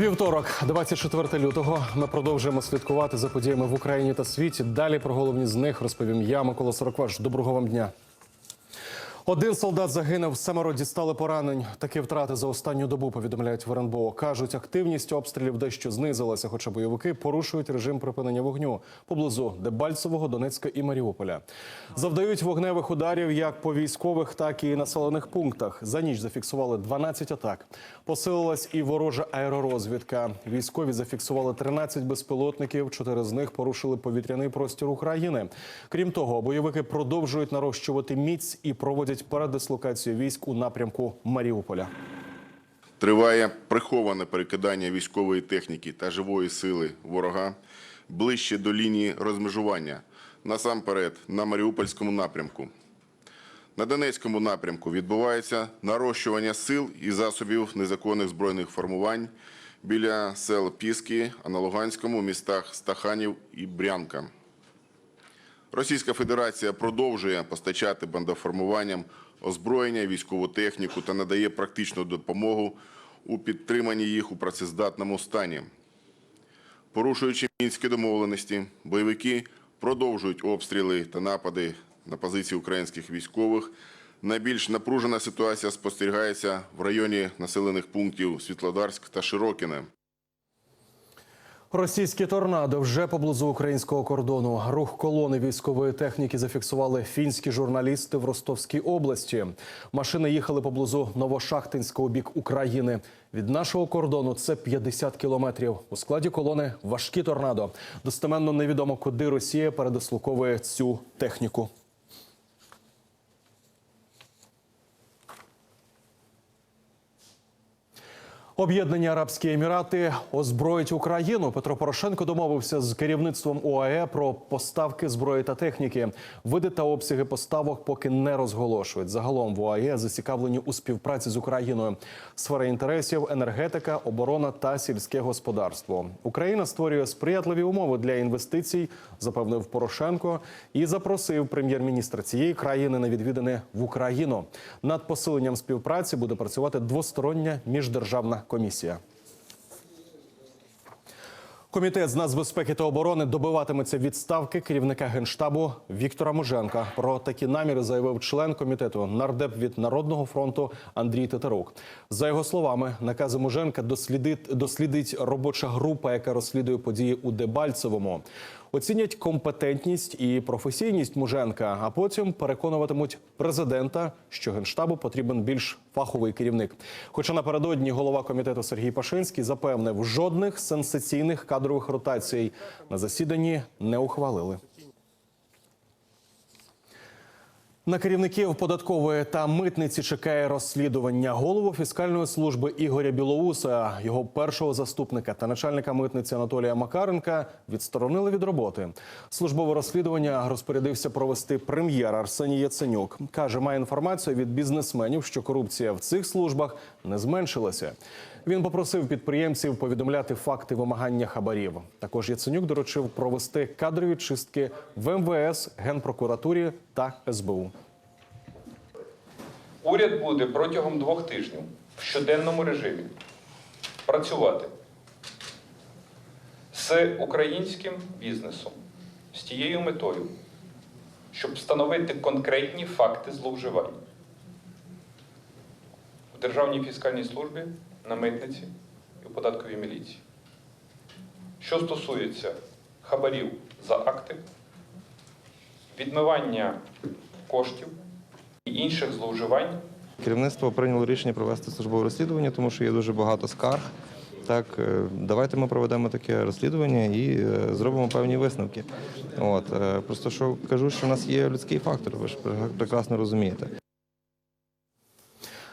Вівторок, 24 лютого. Ми продовжуємо слідкувати за подіями в Україні та світі. Далі про головні з них розповім я, Микола Сорокваш. Доброго вам дня. Один солдат загинув, семеро дістали поранень. Такі втрати за останню добу повідомляють в РНБО. Кажуть, активність обстрілів дещо знизилася, хоча бойовики порушують режим припинення вогню поблизу Дебальцевого, Донецька і Маріуполя. Завдають вогневих ударів як по військових, так і населених пунктах. За ніч зафіксували 12 атак. Посилилась і ворожа аеророзвідка. Військові зафіксували 13 безпілотників. Чотири з них порушили повітряний простір України. Крім того, бойовики продовжують нарощувати міць і проводять передислокацію військ у напрямку Маріуполя. Триває приховане перекидання військової техніки та живої сили ворога ближче до лінії розмежування, насамперед на Маріупольському напрямку. На Донецькому напрямку відбувається нарощування сил і засобів незаконних збройних формувань біля сел Піски, а на Луганському містах Стаханів і Брянка. Російська Федерація продовжує постачати бандоформуванням озброєння, військову техніку та надає практичну допомогу у підтриманні їх у працездатному стані. Порушуючи мінські домовленості, бойовики продовжують обстріли та напади на позиції українських військових. Найбільш напружена ситуація спостерігається в районі населених пунктів Світлодарськ та Широкине. Російські торнадо вже поблизу українського кордону. Рух колони військової техніки зафіксували фінські журналісти в Ростовській області. Машини їхали поблизу Новошахтинського бік України. Від нашого кордону це 50 кілометрів. У складі колони важкі торнадо. Достеменно невідомо, куди Росія передислоковує цю техніку. Об'єднані Арабські Емірати озброїть Україну. Петро Порошенко домовився з керівництвом ОАЕ про поставки зброї та техніки. Види та обсяги поставок поки не розголошують. Загалом в ОАЕ зацікавлені у співпраці з Україною. Сфери інтересів, енергетика, оборона та сільське господарство. Україна створює сприятливі умови для інвестицій, запевнив Порошенко, і запросив прем'єр-міністра цієї країни на відвідини в Україну. Над посиленням співпраці буде працювати двостороння міждержавна комісія. Комітет з нацбезпеки та оборони добиватиметься відставки керівника генштабу Віктора Муженка. Про такі наміри заявив член комітету нардеп від народного фронту Андрій Тетерук. За його словами, накази Муженка дослідить, дослідить робоча група, яка розслідує події у Дебальцевому. Оцінять компетентність і професійність Муженка, а потім переконуватимуть президента, що генштабу потрібен більш фаховий керівник. Хоча напередодні голова комітету Сергій Пашинський запевнив, жодних сенсаційних кадрових ротацій на засіданні не ухвалили. На керівників податкової та митниці чекає розслідування голову фіскальної служби Ігоря Білоуса, його першого заступника та начальника митниці Анатолія Макаренка відсторонили від роботи. Службове розслідування розпорядився провести прем'єр Арсеній Яценюк. каже, має інформацію від бізнесменів, що корупція в цих службах не зменшилася. Він попросив підприємців повідомляти факти вимагання хабарів. Також Яценюк доручив провести кадрові чистки в МВС, Генпрокуратурі та СБУ. Уряд буде протягом двох тижнів в щоденному режимі працювати з українським бізнесом з тією метою, щоб встановити конкретні факти зловживань Державній фіскальній службі, на митниці і у податковій міліції. Що стосується хабарів за акти, відмивання коштів і інших зловживань Керівництво прийняло рішення провести службове розслідування, тому що є дуже багато скарг. Так, е, давайте ми проведемо таке розслідування і е, зробимо певні висновки. От е, просто що кажу, що в нас є людський фактор, ви ж прекрасно розумієте.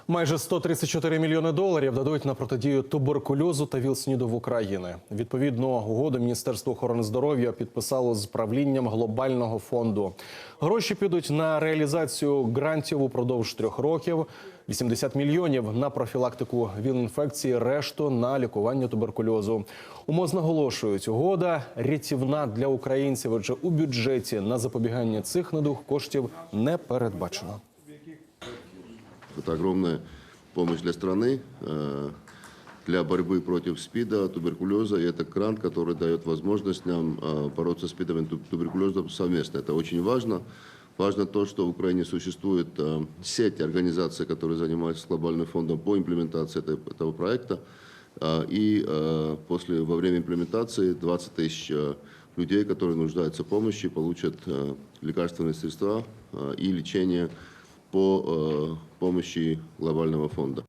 Майже 134 мільйони доларів дадуть на протидію туберкульозу та ВІЛ-СНІДу в Україні. Відповідно, угоду Міністерство охорони здоров'я підписало з правлінням глобального фонду. Гроші підуть на реалізацію грантів упродовж трьох років. 80 мільйонів на профілактику ВІЛ-інфекції, решту на лікування туберкульозу. УМОЗ наголошують, угода рятівна для українців, адже у бюджеті на запобігання цих недуг коштів не передбачено. Это огромная помощь для страны. Э, для борьбы против СПИДа, туберкулеза. И это грант, который дает возможность нам э, бороться с СПИДом и туб- туберкулезом совместно. Это очень важно. Важно то, что в Украине существует э, сеть организаций, которые занимаются глобальным фондом по имплементации этого проекта. И после, во время имплементации 20 тысяч людей, которые нуждаются в помощи, получат лекарственные средства и лечение по э, помощи глобального фонда.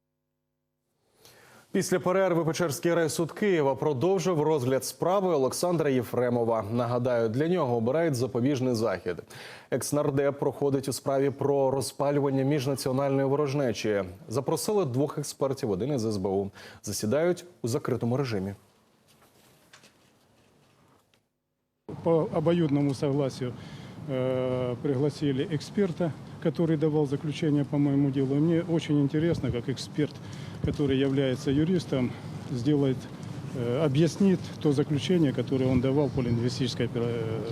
Після перерви Печерський райсуд Києва продовжив розгляд справи Олександра Єфремова. Нагадаю, для нього обирають запобіжний захід. Екснардеп проходить у справі про розпалювання міжнаціональної ворожнечі. Запросили двох експертів, один із СБУ. Засідають у закритому режимі. по обоюдному согласию э, пригласили эксперта, который давал заключение по моему делу. И мне очень интересно, как эксперт, который является юристом, сделает, э, объяснит то заключение, которое он давал по лингвистической э,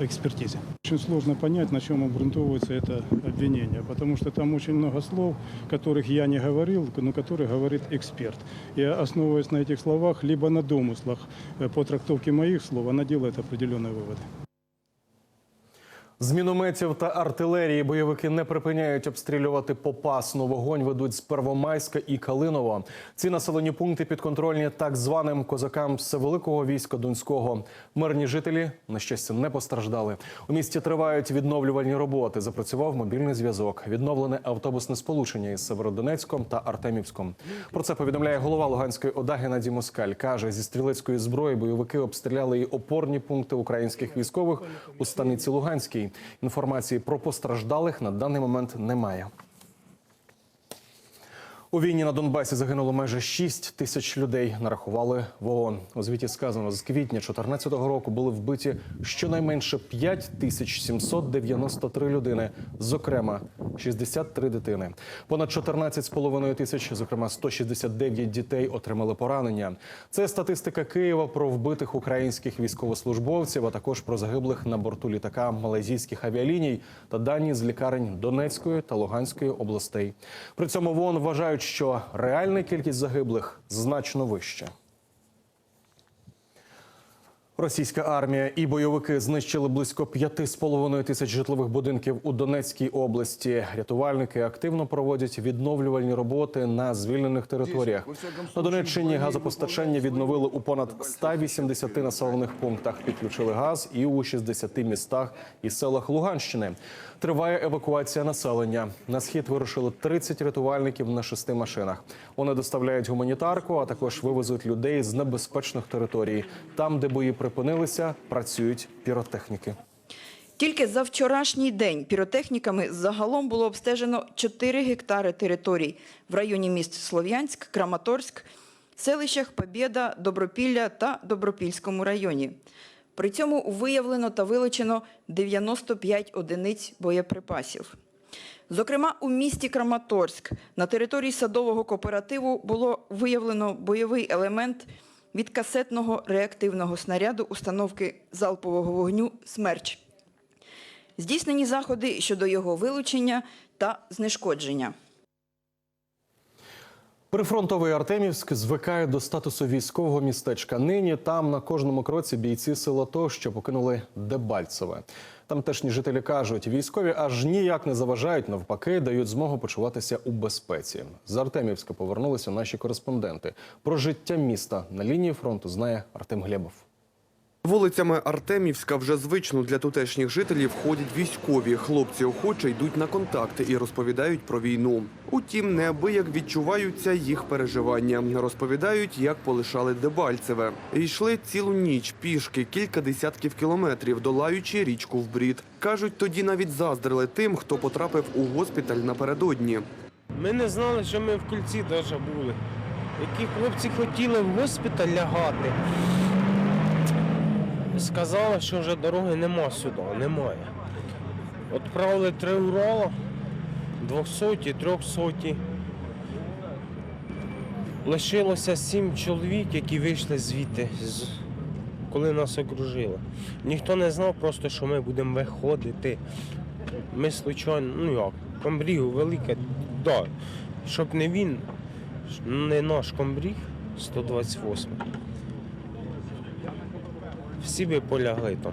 экспертизе. Очень сложно понять, на чем обґрунтовывается это обвинение, потому что там очень много слов, которых я не говорил, но которые говорит эксперт. И основываясь на этих словах, либо на домыслах э, по трактовке моих слов, она делает определенные выводы. З мінометів та артилерії бойовики не припиняють обстрілювати попасну. Вогонь ведуть з Первомайська і Калинова. Ці населені пункти підконтрольні так званим козакам Всевеликого війська Донського. Мирні жителі, на щастя, не постраждали. У місті тривають відновлювальні роботи. Запрацював мобільний зв'язок. Відновлене автобусне сполучення із Северодонецьком та Артемівськом. Про це повідомляє голова Луганської ОДА Геннадій Москаль. Каже, зі стрілецької зброї бойовики обстріляли і опорні пункти українських військових у станиці Луганській. Інформації про постраждалих на даний момент немає. У війні на Донбасі загинуло майже 6 тисяч людей. Нарахували в ООН. У звіті сказано, з квітня 2014 року були вбиті щонайменше 5 тисяч 793 людини, зокрема 63 дитини. Понад 14,5 тисяч, зокрема 169 дітей, отримали поранення. Це статистика Києва про вбитих українських військовослужбовців, а також про загиблих на борту літака малайзійських авіаліній та дані з лікарень Донецької та Луганської областей. При цьому в ООН вважають, що реальна кількість загиблих значно вища. Російська армія і бойовики знищили близько 5,5 тисяч житлових будинків у Донецькій області. Рятувальники активно проводять відновлювальні роботи на звільнених територіях. На Донеччині газопостачання відновили у понад 180 населених пунктах. Підключили газ і у 60 містах і селах Луганщини. Триває евакуація населення. На схід вирушили 30 рятувальників на шести машинах. Вони доставляють гуманітарку, а також вивезуть людей з небезпечних територій. Там, де бої припинилися, працюють піротехніки. Тільки за вчорашній день піротехніками загалом було обстежено 4 гектари територій в районі міст Слов'янськ, Краматорськ, селищах Побєда, Добропілля та Добропільському районі. При цьому виявлено та вилучено 95 одиниць боєприпасів. Зокрема, у місті Краматорськ на території садового кооперативу було виявлено бойовий елемент від касетного реактивного снаряду установки залпового вогню «Смерч». Здійснені заходи щодо його вилучення та знешкодження. Прифронтовий Артемівськ звикає до статусу військового містечка. Нині там на кожному кроці бійці села то, що покинули Дебальцеве. Тамтешні жителі кажуть, військові аж ніяк не заважають, навпаки, дають змогу почуватися у безпеці. З Артемівська повернулися наші кореспонденти. Про життя міста на лінії фронту знає Артем Глебов. Вулицями Артемівська вже звично для тутешніх жителів ходять військові. Хлопці охоче йдуть на контакти і розповідають про війну. Утім, неабияк відчуваються їх переживання. Розповідають, як полишали Дебальцеве. Йшли цілу ніч пішки, кілька десятків кілометрів, долаючи річку в брід. Кажуть, тоді навіть заздрили тим, хто потрапив у госпіталь напередодні. Ми не знали, що ми в кільці навіть були. Які хлопці хотіли в госпіталь лягати. Сказали, що вже дороги нема сюди, немає. Отправили три Урала, 200, 300. Лишилося сім чоловік, які вийшли звідти, коли нас окружили. Ніхто не знав просто, що ми будемо виходити. Ми случайно, ну як, комбрігу велике, да. Щоб не він, не наш комбріг, 128. Всі би полягли там.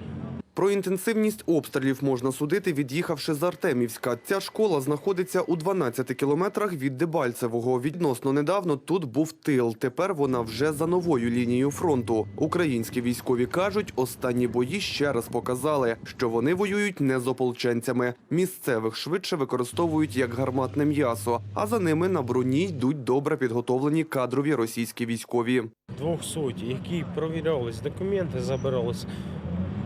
Про інтенсивність обстрілів можна судити, від'їхавши з Артемівська. Ця школа знаходиться у 12 кілометрах від Дебальцевого. Відносно недавно тут був тил. Тепер вона вже за новою лінією фронту. Українські військові кажуть, останні бої ще раз показали, що вони воюють не з ополченцями. Місцевих швидше використовують як гарматне м'ясо, а за ними на броні йдуть добре підготовлені кадрові російські військові. 200, які провірялись, документи забирались.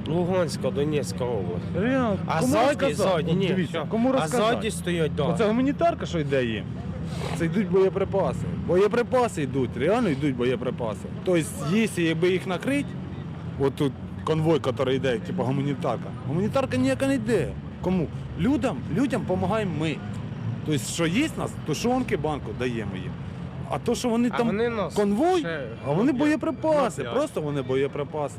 Луганська, Донецька область. Реально, А кому ззаді, ззаді, От ні. дивіться, все. кому а розказати? ззаді стоять, да. Оце гуманітарка, що йде їм. Це йдуть боєприпаси. Боєприпаси йдуть, реально йдуть боєприпаси. Тобто, якщо якби їх накрити, от тут конвой, який йде, типу гуманітарка, гуманітарка ніяка не йде. Кому? Людям, людям допомагаємо ми. Тобто, що є в нас, тушонки банку даємо їм. А то, що вони А там вони нас конвой, ще а вони гнобять. боєприпаси, Гнобять. просто вони боєприпаси.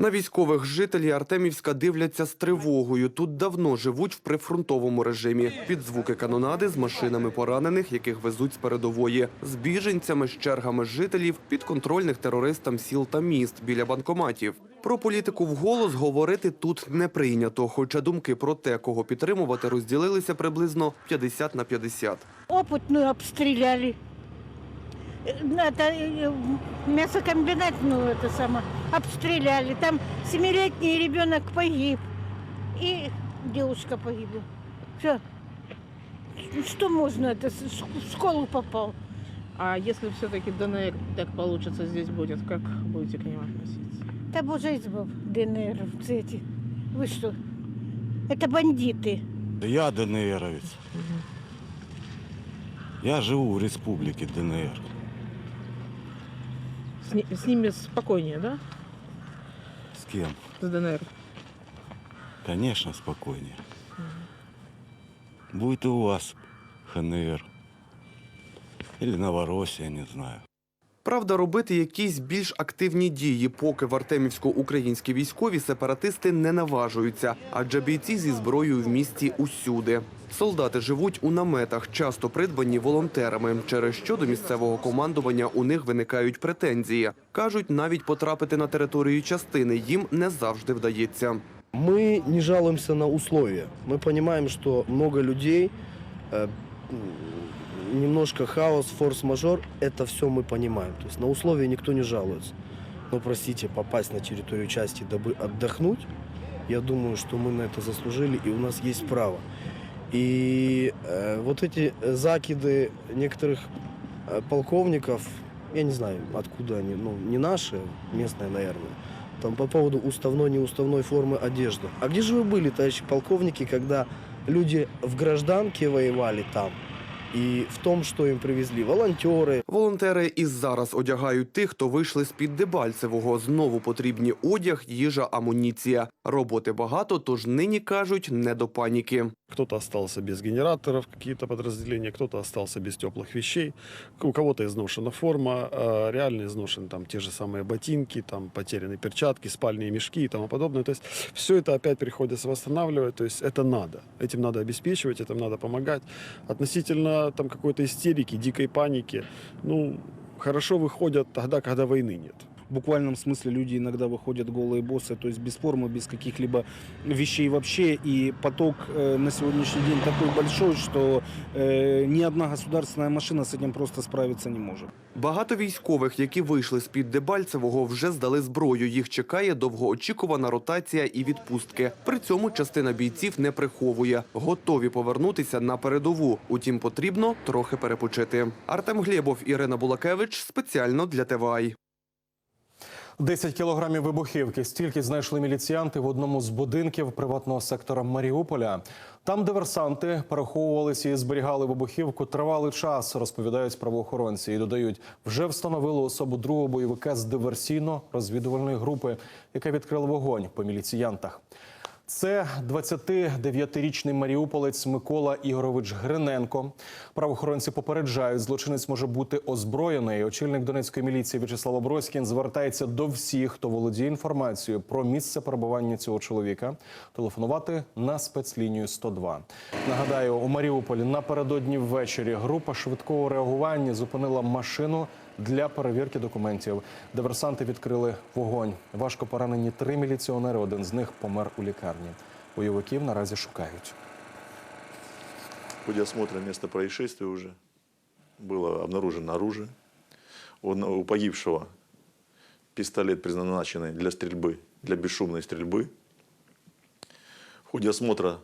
На військових жителі Артемівська дивляться з тривогою. Тут давно живуть в прифронтовому режимі. Під звуки канонади з машинами поранених, яких везуть з передової, з біженцями, з чергами жителів, підконтрольних терористам сіл та міст біля банкоматів. Про політику вголос говорити тут не прийнято, хоча думки про те, кого підтримувати, розділилися приблизно 50 на 50. Опытную обстреляли. Э, Это э, мясокомбинат, ну это самое, обстреляли. Там семилетний ребенок погиб. И девушка погибла. Все. Что можно это? В школу попал. А если все-таки ДНР так получится здесь будет, как будете к ним относиться? Да боже избав, ДНР, эти. Вы что? Это бандиты. Я ДНРовец. Я живу в республике ДНР. С, ни- с ними спокойнее, да? С кем? С ДНР. Конечно, спокойнее. Будет и у вас ХНР. Или Новороссия, не знаю. Правда, робити якісь більш активні дії, поки в Артемівську українські військові сепаратисти не наважуються, адже бійці зі зброєю в місті усюди. Солдати живуть у наметах, часто придбані волонтерами, через що до місцевого командування у них виникають претензії. кажуть, навіть потрапити на територію частини їм не завжди вдається. Мы не жалуемся на условия. Мы понимаем, что много людей, э, м, немножко хаос, форс-мажор, это все мы понимаем. То есть на условия никто не жалуется. Но, простите, попасть на территорию части, дабы отдохнуть, я думаю, что мы на это заслужили, и у нас есть право. И э, вот эти закиды некоторых э, полковников, я не знаю, откуда они, ну, не наши, местные, наверное, там по поводу уставной, неуставной формы одежды. А где же вы были, товарищи полковники, когда люди в гражданке воевали там? И в том, что им привезли волонтеры, Волонтери і зараз одягають тих, хто вийшли з під Дебальцевого. Знову потрібні одяг, їжа, амуніція. Роботи багато, тож нині кажуть не до паніки. Кто-то остался без генераторов, какие-то подразделения, кто-то остался без теплых вещей, у кого-то изношена форма, а реально изношены там те же самые ботинки, там потеряны перчатки, спальные мешки и тому подобное. То есть все это опять приходится восстанавливать, то есть это надо. Этим надо обеспечивать, этим надо помогать. Относительно там какой-то истерики, дикой паники, ну, хорошо выходят тогда, когда войны нет. в буквальном смысле люди иногда выходят голые боссы, то есть без формы, без каких-либо вещей вообще. И поток э, на сегодняшний день такой большой, что э, ни одна государственная машина с этим просто справиться не может. Багато військових, які вийшли з під Дебальцевого, вже здали зброю. Їх чекає довгоочікувана ротація і відпустки. При цьому частина бійців не приховує, готові повернутися на передову. Утім, потрібно трохи перепочити. Артем Глєбов, Ірина Булакевич спеціально для ТВАЙ. 10 кілограмів вибухівки. Стільки знайшли міліціянти в одному з будинків приватного сектора Маріуполя. Там диверсанти переховувалися і зберігали вибухівку тривалий час, розповідають правоохоронці. І додають, вже встановили особу другого бойовика з диверсійно-розвідувальної групи, яка відкрила вогонь по міліціянтах. Це 29-річний маріуполець Микола Ігорович Гриненко. Правоохоронці попереджають, злочинець може бути озброєний. Очільник Донецької міліції В'ячеслав Оброськін звертається до всіх, хто володіє інформацією про місце перебування цього чоловіка. Телефонувати на спецлінію 102. Нагадаю, у Маріуполі напередодні ввечері група швидкого реагування зупинила машину для перевірки документів. Диверсанти відкрили вогонь. Важко поранені три міліціонери. Один з них помер у лікарні. Бойовиків наразі шукають. В ходе осмотра места происшествия уже было обнаружено оружие. У одного- у погибшего пистолет, предназначенный для стрельбы, для бесшумной стрельбы. В ходе осмотра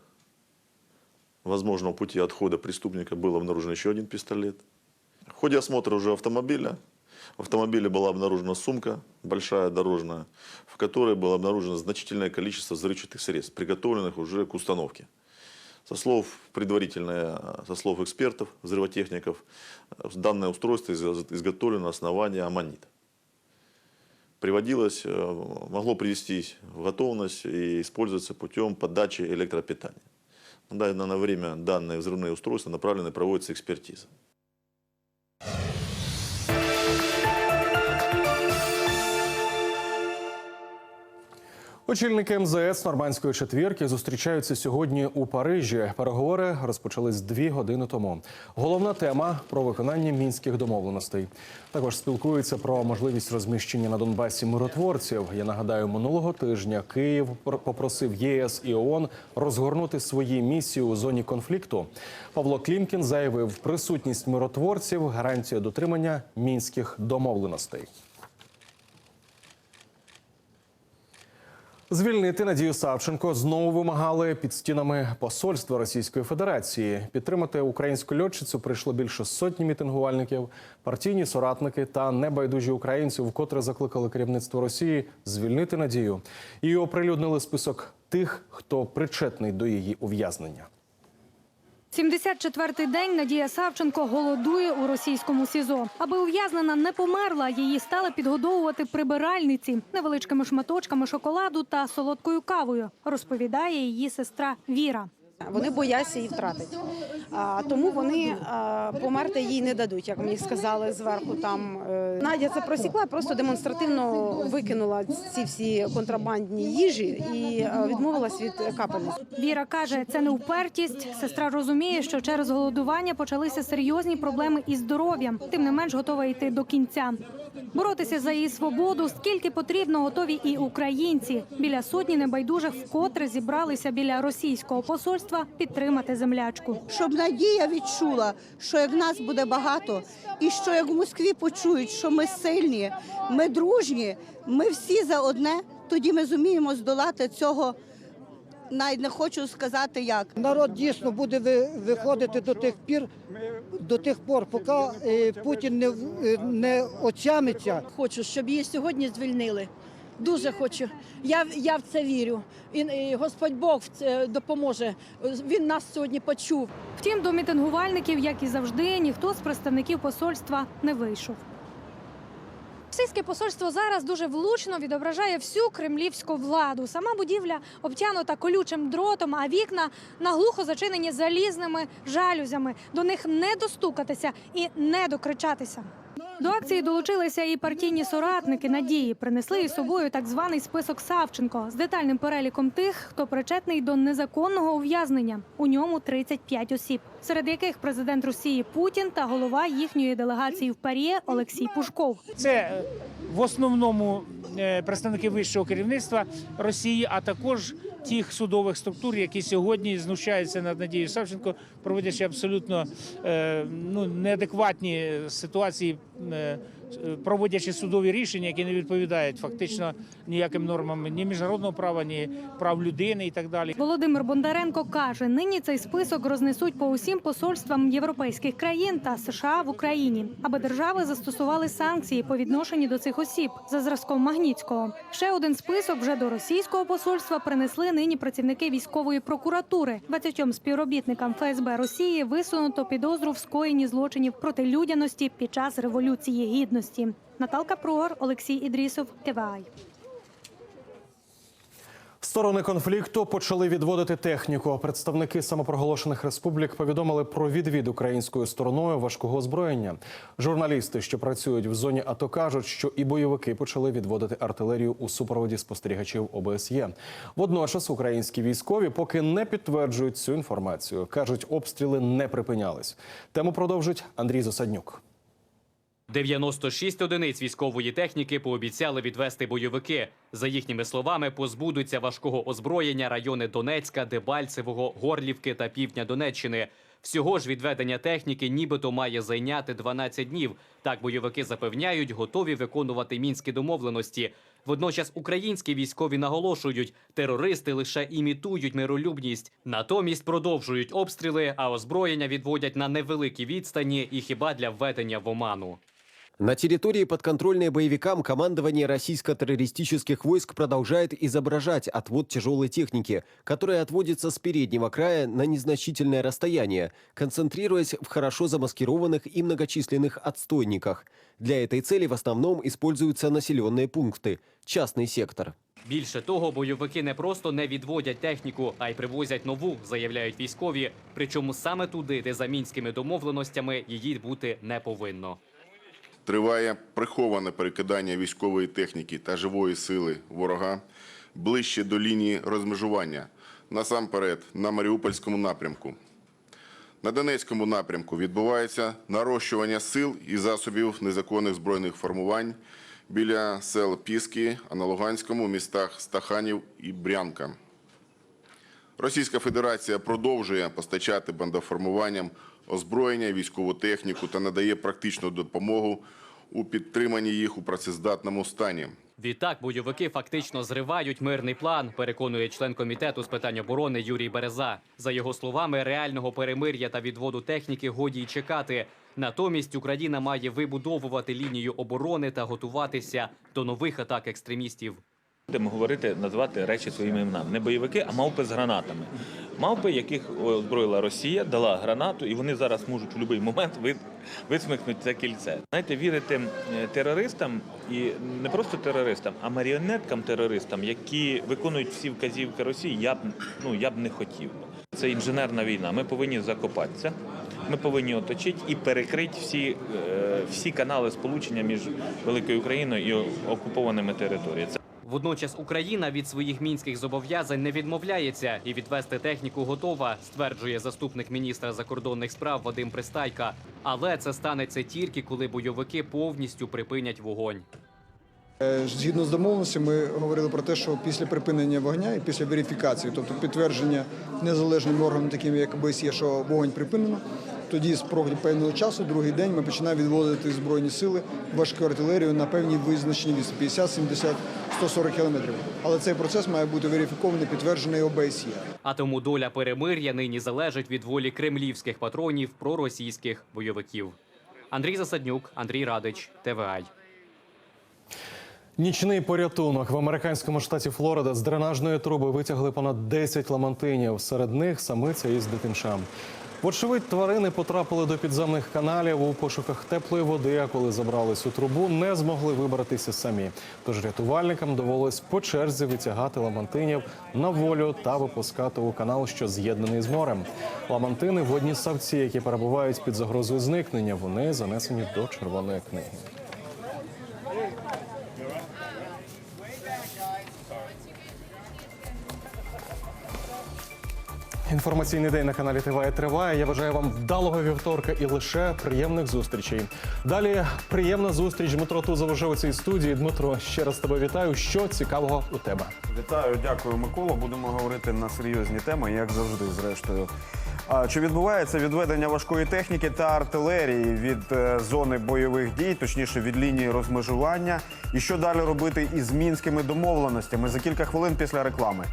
возможного пути отхода преступника был обнаружен еще один пистолет. В ходе осмотра уже автомобиля в автомобиле была обнаружена сумка, большая дорожная, в которой было обнаружено значительное количество взрывчатых средств, приготовленных уже к установке. Со слов предварительно, со слов экспертов, взрывотехников, данное устройство из- изготовлено на основании аммонита. Приводилось, э, могло привестись в готовность и использоваться путем подачи электропитания. На данное время данные взрывные устройства направлены, проводится экспертиза. Очільники МЗС нормандської четвірки зустрічаються сьогодні у Парижі. Переговори розпочались дві години тому. Головна тема про виконання мінських домовленостей. Також спілкуються про можливість розміщення на Донбасі миротворців. Я нагадаю, минулого тижня Київ попросив ЄС і ООН розгорнути свої місії у зоні конфлікту. Павло Клімкін заявив, присутність миротворців гарантія дотримання мінських домовленостей. Звільнити Надію Савченко знову вимагали під стінами посольства Російської Федерації. Підтримати українську льотчицю прийшло більше сотні мітингувальників, партійні соратники та небайдужі українці, вкотре закликали керівництво Росії звільнити Надію. І оприлюднили список тих, хто причетний до її ув'язнення. 74-й день Надія Савченко голодує у російському СІЗО. Аби ув'язнена не померла, її стали підгодовувати прибиральниці невеличкими шматочками шоколаду та солодкою кавою, розповідає її сестра Віра. Вони бояться її втратити. Тому вони померти їй не дадуть, як мені сказали зверху. Там е, Надя це просікла, просто демонстративно викинула ці всі контрабандні їжі і е, відмовилась від капельниць. Віра каже, це не упертість. Сестра розуміє, що через голодування почалися серйозні проблеми із здоров'ям. Тим не менш готова йти до кінця. Боротися за її свободу скільки потрібно, готові і українці. Біля сотні небайдужих вкотре зібралися біля російського посольства підтримати землячку. щоб Надія відчула, що як нас буде багато, і що як в Москві почують, що ми сильні, ми дружні, ми всі за одне, тоді ми зуміємо здолати цього. Навіть не хочу сказати як. Народ дійсно буде ви- виходити до тих пір, до тих пор, поки е, Путін не, в- е, не отямиться. Хочу, щоб її сьогодні звільнили. Дуже хочу. Я, я в це вірю. І, і Господь Бог в це допоможе. Він нас сьогодні почув. Втім, до мітингувальників, як і завжди, ніхто з представників посольства не вийшов. Російське посольство зараз дуже влучно відображає всю кремлівську владу. Сама будівля обтянута колючим дротом, а вікна наглухо зачинені залізними жалюзями. До них не достукатися і не докричатися. До акції долучилися і партійні соратники надії. Принесли із собою так званий список Савченко з детальним переліком тих, хто причетний до незаконного ув'язнення. У ньому 35 осіб, серед яких президент Росії Путін та голова їхньої делегації в Парі Олексій Пушков. Це е, в основному е, представники вищого керівництва Росії, а також тих судових структур, які сьогодні знущаються над Надією Савченко, проводячи абсолютно е, ну, неадекватні ситуації, е, проводячи судові рішення, які не відповідають фактично ніяким нормам ні міжнародного права, ні прав людини і так далі. Володимир Бондаренко каже, нині цей список рознесуть по усім посольствам європейських країн та США в Україні, аби держави застосували санкції по відношенню до цих осіб за зразком Магнітського. Ще один список вже до російського посольства принесли нині працівники військової прокуратури. 20 співробітникам ФСБ Росії висунуто підозру в скоєнні злочинів проти людяності під час революції гідності. Наталка Пругар, Олексій Ідрісов, ТВАЙ. Сторони конфлікту почали відводити техніку. Представники самопроголошених республік повідомили про відвід українською стороною важкого озброєння. Журналісти, що працюють в зоні АТО, кажуть, що і бойовики почали відводити артилерію у супроводі спостерігачів ОБСЄ. Водночас українські військові поки не підтверджують цю інформацію. кажуть, обстріли не припинялись. Тему продовжить Андрій Засаднюк. 96 одиниць військової техніки пообіцяли відвести бойовики. За їхніми словами, позбудуться важкого озброєння райони Донецька, Дебальцевого, Горлівки та півдня Донеччини. Всього ж відведення техніки нібито має зайняти 12 днів. Так бойовики запевняють, готові виконувати мінські домовленості. Водночас українські військові наголошують, терористи лише імітують миролюбність, натомість продовжують обстріли, а озброєння відводять на невеликі відстані і хіба для введення в оману. На территории, подконтрольной боевикам, командование российско-террористических войск продолжает изображать отвод тяжелой техники, которая отводится с переднего края на незначительное расстояние, концентрируясь в хорошо замаскированных и многочисленных отстойниках. Для этой цели в основном используются населенные пункты, частный сектор. Більше того, бойовики не просто не відводять техніку, а й привозять нову, заявляють військові. Причому саме туди, де за мінськими домовленостями її бути не повинно. Триває приховане перекидання військової техніки та живої сили ворога ближче до лінії розмежування, насамперед на Маріупольському напрямку. На Донецькому напрямку відбувається нарощування сил і засобів незаконних збройних формувань біля сел Піски, а на Луганському містах Стаханів і Брянка. Російська Федерація продовжує постачати бандоформуванням озброєння, військову техніку та надає практичну допомогу у підтриманні їх у працездатному стані. Відтак бойовики фактично зривають мирний план, переконує член комітету з питань оборони Юрій Береза. За його словами, реального перемир'я та відводу техніки годі й чекати. Натомість Україна має вибудовувати лінію оборони та готуватися до нових атак екстремістів. Будемо говорити, називати речі своїми іменами. Не бойовики, а мавпи з гранатами. Мавпи, яких озброїла Росія, дала гранату, і вони зараз можуть у будь-який момент висмикнути це кільце. Знаєте, вірити е, терористам і не просто терористам, а маріонеткам терористам, які виконують всі вказівки Росії, я б ну я б не хотів. Це інженерна війна. Ми повинні закопатися. Ми повинні оточити і перекрити всі, е, всі канали сполучення між великою Україною і окупованими територіями. Водночас Україна від своїх мінських зобов'язань не відмовляється і відвести техніку готова, стверджує заступник міністра закордонних справ Вадим Пристайка. Але це станеться тільки коли бойовики повністю припинять вогонь. Е, Згідно з домовленостями, ми говорили про те, що після припинення вогня і після верифікації, тобто підтвердження незалежним органам, таким як ОБСЄ, що вогонь припинено, тоді з проходу певного часу, другий день, ми починаємо відводити збройні сили, важку артилерію на певні визначені відстані 50, 70, 140 кілометрів. Але цей процес має бути верифікований, підтверджений ОБСЄ. А тому доля перемир'я нині залежить від волі кремлівських патронів проросійських бойовиків. Андрій Засаднюк, Андрій Радич, ТВАЙ. Нічний порятунок в американському штаті Флорида з дренажної труби витягли понад 10 ламантинів. Серед них самиця із дитинчам. Вочевидь, тварини потрапили до підземних каналів у пошуках теплої води. А коли забрались у трубу, не змогли вибратися самі. Тож рятувальникам довелось по черзі витягати ламантинів на волю та випускати у канал, що з'єднаний з морем. Ламантини водні савці, які перебувають під загрозою зникнення. Вони занесені до червоної книги. Інформаційний день на каналі ТВА триває. Я бажаю вам вдалого вівторка і лише приємних зустрічей. Далі приємна зустріч. Дмитро Тузов уже у цій студії. Дмитро, ще раз тебе вітаю. Що цікавого у тебе? Вітаю, дякую, Микола. Будемо говорити на серйозні теми, як завжди, зрештою. А, Чи відбувається відведення важкої техніки та артилерії від е, зони бойових дій, точніше від лінії розмежування? І що далі робити із мінськими домовленостями за кілька хвилин після реклами?